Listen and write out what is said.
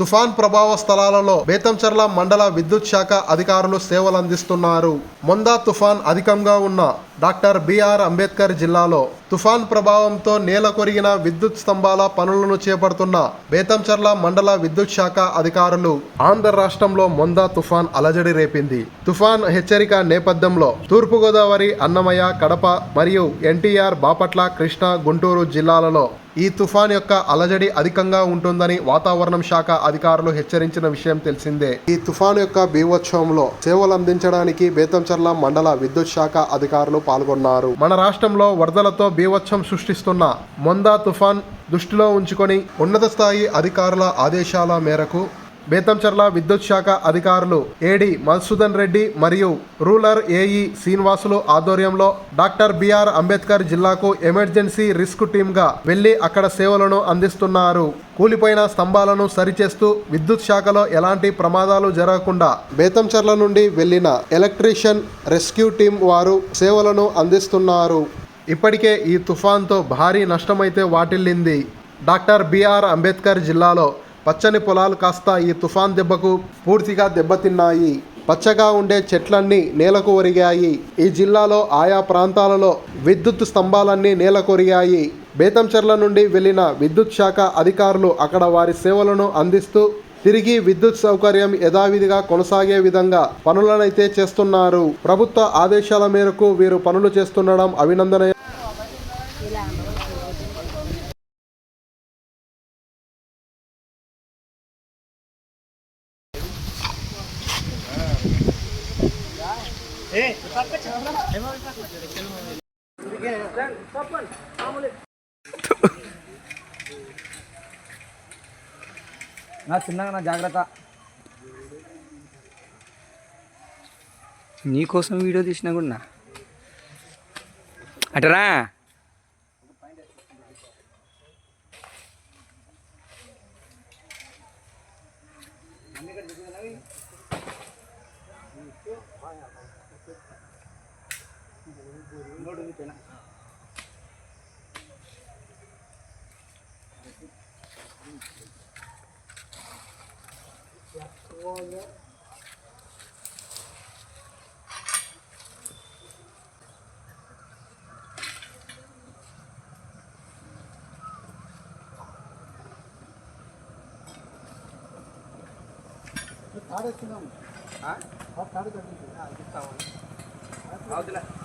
తుఫాన్ ప్రభావ స్థలాలలో బేతంచెర్ల మండల విద్యుత్ శాఖ అధికారులు సేవలందిస్తున్నారు. మొందా తుఫాన్ అధికంగా ఉన్న డాక్టర్ బిఆర్ అంబేద్కర్ జిల్లాలో తుఫాన్ ప్రభావంతో నేల కొరిగిన విద్యుత్ స్తంభాల పనులను చేపడుతున్న బేతంచర్ల మండల విద్యుత్ శాఖ అధికారులు ఆంధ్ర రాష్ట్రంలో మొందా తుఫాన్ అలజడి రేపింది. తుఫాన్ హెచ్చరిక నేపథ్యంలో తూర్పుగోదావరి అన్నమయ్య కడప మరియు ఎన్టీఆర్ బాపట్ల కృష్ణా గుంటూరు జిల్లాలలో ఈ తుఫాన్ యొక్క అలజడి అధికంగా ఉంటుందని వాతావరణం శాఖ అధికారులు హెచ్చరించిన విషయం తెలిసిందే. ఈ తుఫాన్ యొక్క బీభోత్సవంలో సేవలు అందించడానికి బేతంచర్ల మండల విద్యుత్ శాఖ అధికారులు పాల్గొన్నారు. మన రాష్ట్రంలో వరదలతో బీభత్సం సృష్టిస్తున్న మొందా తుఫాన్ దృష్టిలో ఉంచుకొని ఉన్నత స్థాయి అధికారుల ఆదేశాల మేరకు బేతంచర్ల విద్యుత్ శాఖ అధికారులు ఏడి మధుసూదన్ రెడ్డి మరియు రూరల్ ఏఈ శ్రీనివాసులు ఆధ్వర్యంలో డాక్టర్ బిఆర్ అంబేద్కర్ జిల్లాకు ఎమర్జెన్సీ రిస్క్ టీమ్గా వెళ్ళి అక్కడ సేవలను అందిస్తున్నారు. కూలిపోయిన స్తంభాలను సరిచేస్తూ విద్యుత్ శాఖలో ఎలాంటి ప్రమాదాలు జరగకుండా బేతంచర్ల నుండి వెళ్ళిన ఎలక్ట్రీషియన్ రెస్క్యూ టీం వారు సేవలను అందిస్తున్నారు. ఇప్పటికే ఈ తుఫాన్తో భారీ నష్టమైతే వాటిల్లింది. డాక్టర్ బిఆర్ అంబేద్కర్ జిల్లాలో పచ్చని పొలాలు కాస్త ఈ తుఫాన్ దెబ్బకు పూర్తిగా దెబ్బతిన్నాయి. పచ్చగా ఉండే చెట్లన్నీ నేలకు ఒరిగాయి. ఈ జిల్లాలో ఆయా ప్రాంతాలలో విద్యుత్ స్తంభాలన్నీ నేలకొరిగాయి బేతంచెర్ల నుండి వెళ్ళిన విద్యుత్ శాఖ అధికారులు అక్కడ వారి సేవలను అందిస్తూ తిరిగి విద్యుత్ సౌకర్యం యథావిధిగా కొనసాగే విధంగా పనులనైతే చేస్తున్నారు. ప్రభుత్వ ఆదేశాల మేరకు వీరు పనులు చేస్తుండడం అభినందన నా చిన్నగా నా జాగ్రత్త. నీకోసం వీడియో తీసినా కూడా 다르지는 아? 다 다르다는 게 아, 이따 오네. Llévatela.